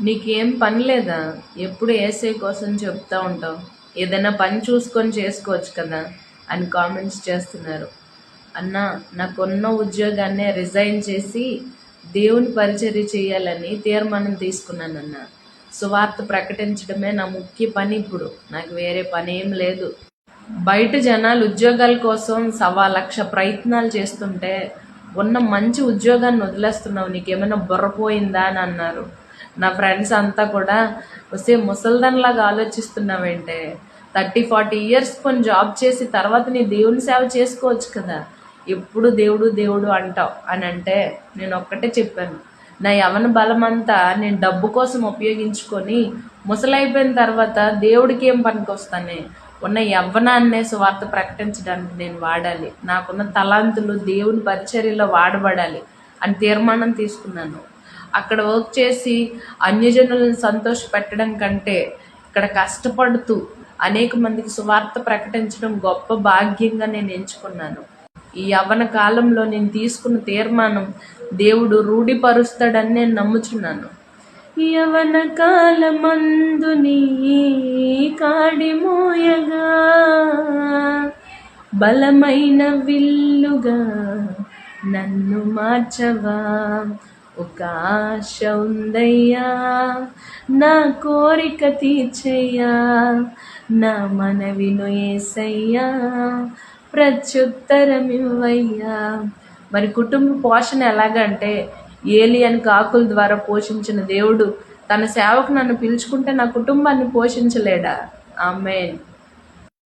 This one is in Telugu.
నీకేం పని లేదా? ఎప్పుడు ఏసై కోసం చెప్తా ఉంటావు. ఏదైనా పని చూసుకొని చేసుకోవచ్చు కదా? అని కామెంట్స్ చేస్తున్నారు. అన్న నాకున్న ఉద్యోగాన్ని రిజైన్ చేసి దేవుని పరిచర్య చేయాలని తీర్మానం తీసుకున్నానన్న సువార్త ప్రకటించడమే నా ముఖ్య పని ఇప్పుడు. నాకు వేరే పని ఏం లేదు. బయట జనాలు ఉద్యోగాల కోసం సవా లక్ష ప్రయత్నాలు చేస్తుంటే ఉన్న మంచి ఉద్యోగాన్ని వదిలేస్తున్నావు. నీకేమైనా బుర్రపోయిందా అని అన్నారు. నా ఫ్రెండ్స్ అంతా కూడా వస్తే ముసల్దన్లాగా ఆలోచిస్తున్నావేంటే? థర్టీ ఫార్టీ ఇయర్స్ కొన్ని జాబ్ చేసి తర్వాత నీ దేవుని సేవ చేసుకోవచ్చు కదా? ఎప్పుడు దేవుడు దేవుడు అంటావు? అని అంటే నేను ఒక్కటే చెప్పాను. నా యవన బలం అంతా నేను డబ్బు కోసం ఉపయోగించుకొని ముసలైపోయిన తర్వాత దేవుడికి ఏం పనికొస్తానే? ఉన్న యవ్వనాన్నే సువార్త ప్రకటించడానికి నేను వాడాలి. నాకున్న తలాంతులు దేవుని పరిచర్యలో వాడబడాలి అని తీర్మానం తీసుకున్నాను. అక్కడ వర్క్ చేసి అన్యజనులను సంతోష పెట్టడం కంటే ఇక్కడ కష్టపడుతూ అనేక మందికి సువార్త ప్రకటించడం గొప్ప భాగ్యంగా నేను ఎంచుకున్నాను. ఈ యవ్వన కాలంలో నేను తీసుకున్న తీర్మానం దేవుడు రూఢిపరుస్తాడని నేను నమ్ముచున్నాను. యవన కాలమందు నీ కాడి మోయగా బలమైన విల్లుగా నన్ను మార్చవా? ఒక ఆశ ఉందయ్యా నా కోరిక తీర్చయ్యా నా మనవిను ఏసయ్యా ప్రత్యుత్తరం ఇవ్వయ్యా మరి కుటుంబ పోషణ ఎలాగంటే ఏలియన్ కాకుల ద్వారా పోషించిన దేవుడు తన సేవకు నన్ను పిలుచుకుంటే నా కుటుంబాన్ని పోషించలేడా? ఆమెన్.